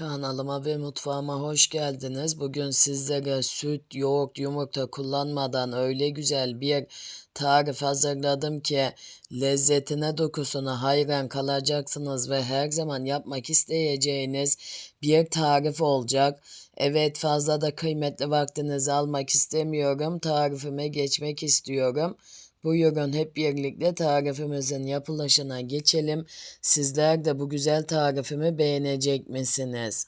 Kanalıma ve mutfağıma hoş geldiniz. Bugün sizlere süt, yoğurt, yumurta kullanmadan öyle güzel bir tarif hazırladım ki lezzetine dokusuna hayran kalacaksınız ve her zaman yapmak isteyeceğiniz bir tarif olacak. Evet fazla da kıymetli vaktinizi almak istemiyorum. Tarifime geçmek istiyorum. Buyurun hep birlikte tarifimizin yapılışına geçelim. Sizler de bu güzel tarifimi beğenecek misiniz?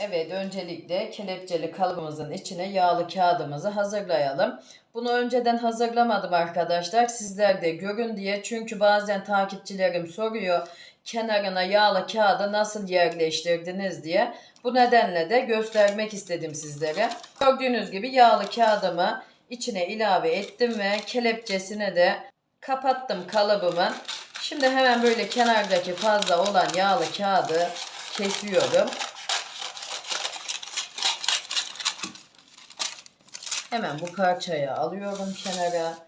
Evet, öncelikle kelepçeli kalıbımızın içine yağlı kağıdımızı hazırlayalım. Bunu önceden hazırlamadım arkadaşlar. Sizler de görün diye. Çünkü bazen takipçilerim soruyor kenarına yağlı kağıdı nasıl yerleştirdiniz diye. Bu nedenle de göstermek istedim sizlere. Gördüğünüz gibi yağlı kağıdımı içine ilave ettim ve kelepçesine de kapattım kalıbımı. Şimdi hemen böyle kenardaki fazla olan yağlı kağıdı kesiyorum. Hemen bu parçayı alıyorum kenara.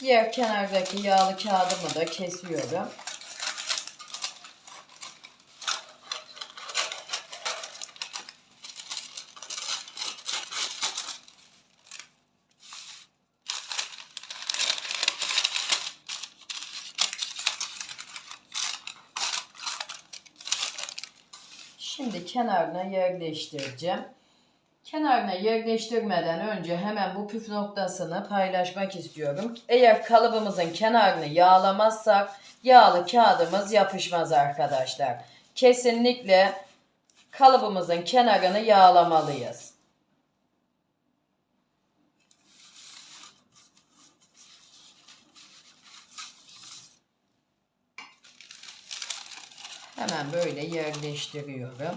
Diğer kenardaki yağlı kağıdımı da kesiyorum. Şimdi kenarına yerleştireceğim. Kenarına yerleştirmeden önce hemen bu püf noktasını paylaşmak istiyorum. Eğer kalıbımızın kenarını yağlamazsak yağlı kağıdımız yapışmaz arkadaşlar. Kesinlikle kalıbımızın kenarını yağlamalıyız. Hemen böyle yerleştiriyorum.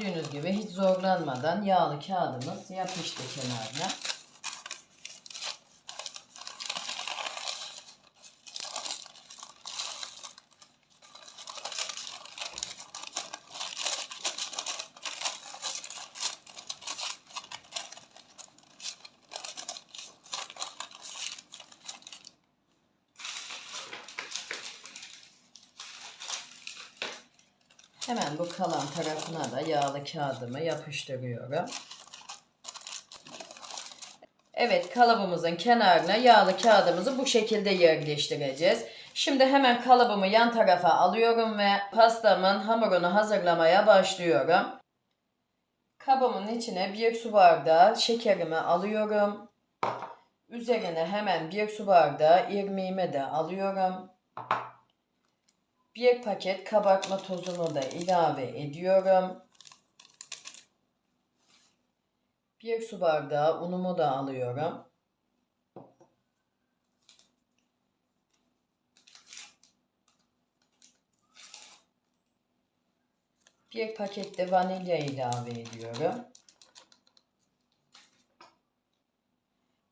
Gördüğünüz gibi hiç zorlanmadan yağlı kağıdımız yapıştı kenarına. Hemen bu kalan tarafına da yağlı kağıdımı yapıştırıyorum. Evet kalıbımızın kenarına yağlı kağıdımızı bu şekilde yerleştireceğiz. Şimdi hemen kalıbımı yan tarafa alıyorum ve pastamın hamurunu hazırlamaya başlıyorum. Kabımın içine bir su bardağı şekerimi alıyorum. Üzerine hemen bir su bardağı irmiğimi de alıyorum. Bir paket kabartma tozunu da ilave ediyorum. Bir su bardağı unumu da alıyorum. Bir paket de vanilya ilave ediyorum.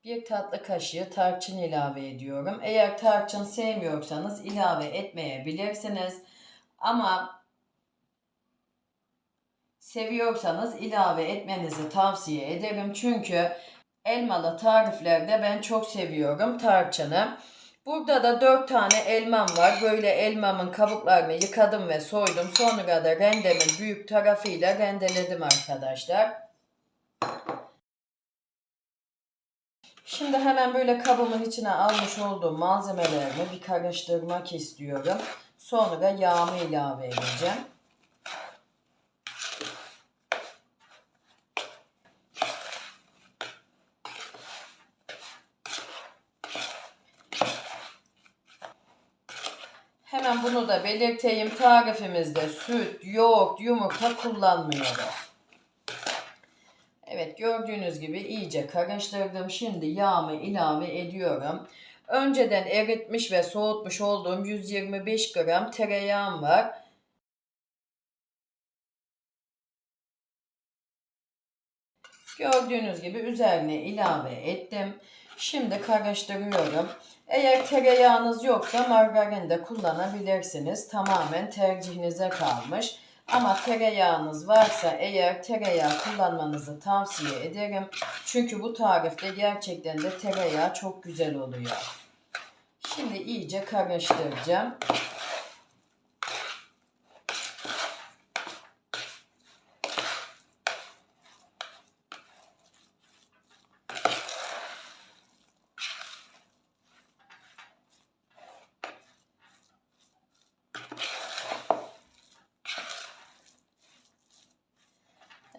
Bir tatlı kaşığı tarçın ilave ediyorum. Eğer tarçın sevmiyorsanız ilave etmeyebilirsiniz. Ama seviyorsanız ilave etmenizi tavsiye ederim. Çünkü elmalı tariflerde ben çok seviyorum tarçını. Burada da 4 tane elmam var. Böyle elmamın kabuklarını yıkadım ve soydum. Sonra da rendemin büyük tarafıyla rendeledim arkadaşlar. Şimdi hemen böyle kabımın içine almış olduğum malzemelerimi bir karıştırmak istiyorum. Sonra yağımı ilave edeceğim. Hemen bunu da belirteyim. Tarifimizde süt, yoğurt, yumurta kullanmıyoruz. Gördüğünüz gibi iyice karıştırdım. Şimdi yağımı ilave ediyorum. Önceden eritmiş ve soğutmuş olduğum 125 gram tereyağım var. Gördüğünüz gibi üzerine ilave ettim. Şimdi karıştırıyorum. Eğer tereyağınız yoksa margarin de kullanabilirsiniz. Tamamen tercihinize kalmış. Ama tereyağınız varsa eğer tereyağı kullanmanızı tavsiye ederim. Çünkü bu tarifte gerçekten de tereyağı çok güzel oluyor. Şimdi iyice karıştıracağım.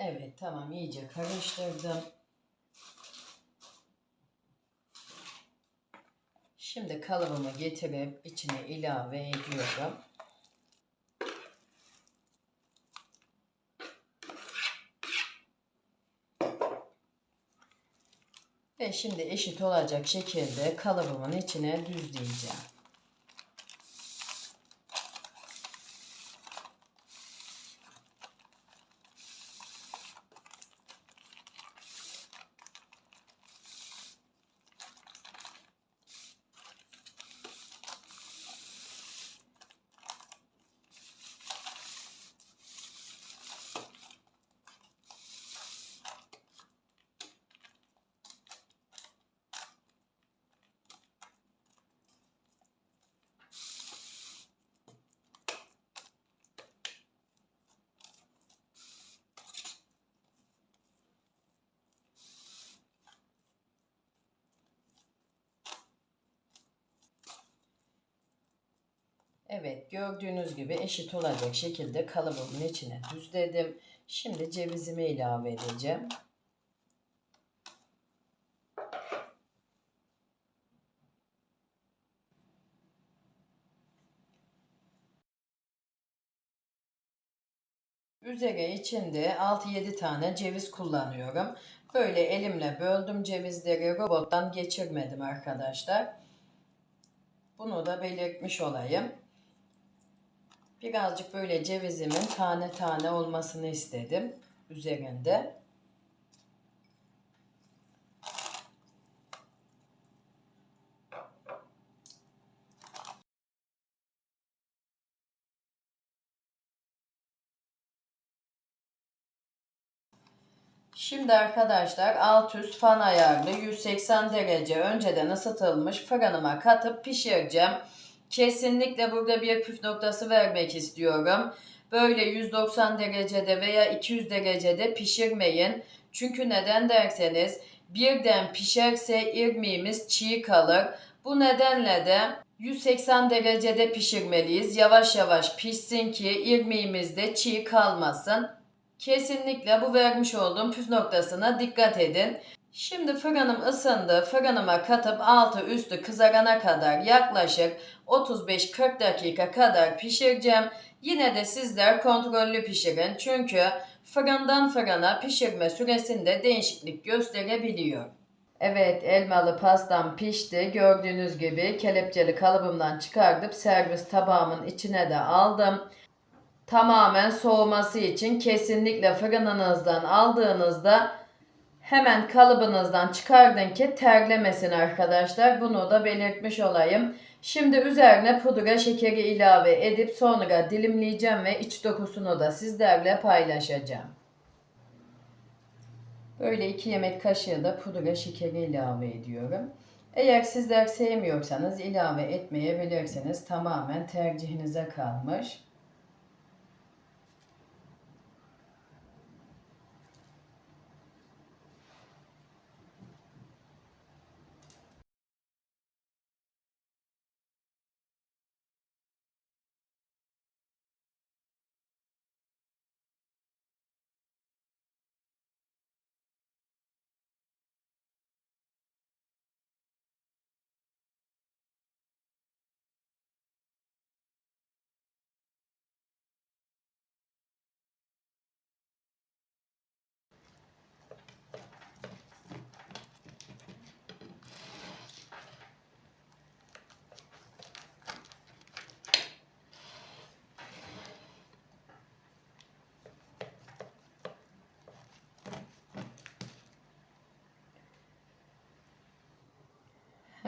Evet tamam iyice karıştırdım. Şimdi kalıbımı getirip içine ilave ediyorum. Ve şimdi eşit olacak şekilde kalıbımın içine düzleyeceğim. Evet gördüğünüz gibi eşit olacak şekilde kalıbımın içine düzledim. Şimdi cevizimi ilave edeceğim. Üzeri içinde 6-7 tane ceviz kullanıyorum. Böyle elimle böldüm cevizleri robottan geçirmedim arkadaşlar. Bunu da belirtmiş olayım. Birazcık böyle cevizimin tane tane olmasını istedim üzerinde. Şimdi arkadaşlar alt üst fan ayarlı 180 derece önceden ısıtılmış fırınıma katıp pişireceğim. Kesinlikle burada bir püf noktası vermek istiyorum. Böyle 190 derecede veya 200 derecede pişirmeyin. Çünkü neden derseniz birden pişerse irmiğimiz çiğ kalır. Bu nedenle de 180 derecede pişirmeliyiz. Yavaş yavaş pişsin ki irmiğimiz de çiğ kalmasın. Kesinlikle bu vermiş olduğum püf noktasına dikkat edin. Şimdi fırınım ısındı. Fırınıma katıp altı üstü kızarana kadar yaklaşık 35-40 dakika kadar pişireceğim. Yine de sizler kontrollü pişirin. Çünkü fırından fırına pişirme süresinde değişiklik gösterebiliyor. Evet elmalı pastam pişti. Gördüğünüz gibi kelepçeli kalıbımdan çıkartıp servis tabağımın içine de aldım tamamen soğuması için kesinlikle fırınınızdan aldığınızda hemen kalıbınızdan çıkardın ki terlemesin arkadaşlar. Bunu da belirtmiş olayım. Şimdi üzerine pudra şekeri ilave edip sonra dilimleyeceğim ve iç dokusunu da sizlerle paylaşacağım. Böyle 2 yemek kaşığı da pudra şekeri ilave ediyorum. Eğer sizler sevmiyorsanız ilave etmeyebilirsiniz. Tamamen tercihinize kalmış.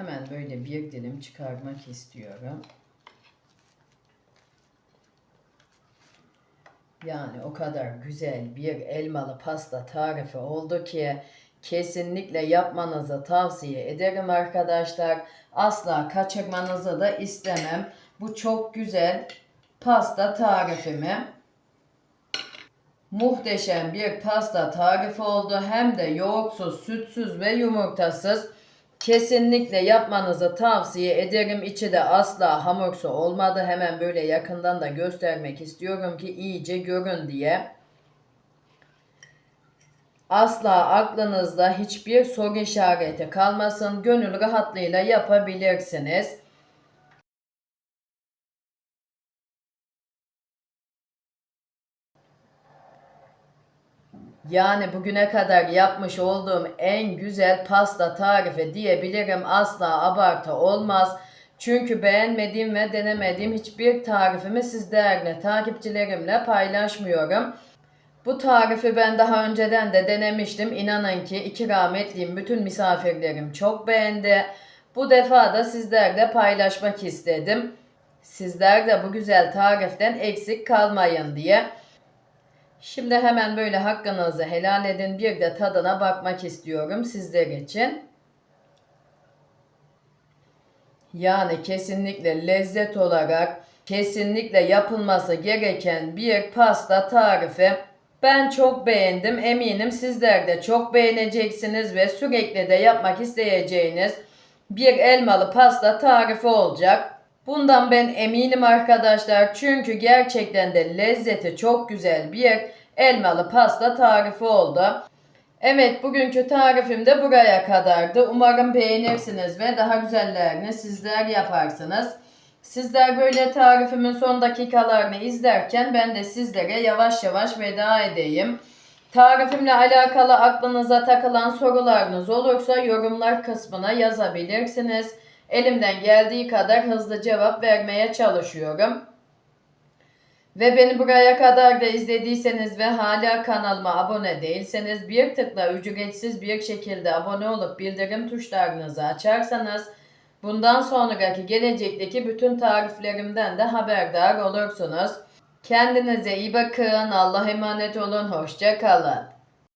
Hemen böyle bir dilim çıkarmak istiyorum. Yani o kadar güzel bir elmalı pasta tarifi oldu ki kesinlikle yapmanızı tavsiye ederim arkadaşlar. Asla kaçırmanızı da istemem. Bu çok güzel pasta tarifimi. Muhteşem bir pasta tarifi oldu. Hem de yoğurtsuz, sütsüz ve yumurtasız. Kesinlikle yapmanızı tavsiye ederim. İçi de asla hamursu olmadı. Hemen böyle yakından da göstermek istiyorum ki iyice görün diye. Asla aklınızda hiçbir soru işareti kalmasın. Gönül rahatlığıyla yapabilirsiniz. Yani bugüne kadar yapmış olduğum en güzel pasta tarifi diyebilirim. Asla abartı olmaz. Çünkü beğenmediğim ve denemediğim hiçbir tarifimi sizlerle, takipçilerimle paylaşmıyorum. Bu tarifi ben daha önceden de denemiştim. İnanın ki iki rahmetliyim bütün misafirlerim çok beğendi. Bu defa da sizlerle paylaşmak istedim. Sizler de bu güzel tariften eksik kalmayın diye. Şimdi hemen böyle hakkınızı helal edin. Bir de tadına bakmak istiyorum sizler için. Yani kesinlikle lezzet olarak kesinlikle yapılması gereken bir pasta tarifi. Ben çok beğendim. Eminim sizler de çok beğeneceksiniz ve sürekli de yapmak isteyeceğiniz bir elmalı pasta tarifi olacak. Bundan ben eminim arkadaşlar. Çünkü gerçekten de lezzeti çok güzel bir elmalı pasta tarifi oldu. Evet bugünkü tarifim de buraya kadardı. Umarım beğenirsiniz ve daha güzellerini sizler yaparsınız. Sizler böyle tarifimin son dakikalarını izlerken ben de sizlere yavaş yavaş veda edeyim. Tarifimle alakalı aklınıza takılan sorularınız olursa yorumlar kısmına yazabilirsiniz. Elimden geldiği kadar hızlı cevap vermeye çalışıyorum. Ve beni buraya kadar da izlediyseniz ve hala kanalıma abone değilseniz bir tıkla ücretsiz bir şekilde abone olup bildirim tuşlarınızı açarsanız bundan sonraki gelecekteki bütün tariflerimden de haberdar olursunuz. Kendinize iyi bakın. Allah'a emanet olun. Hoşça kalın.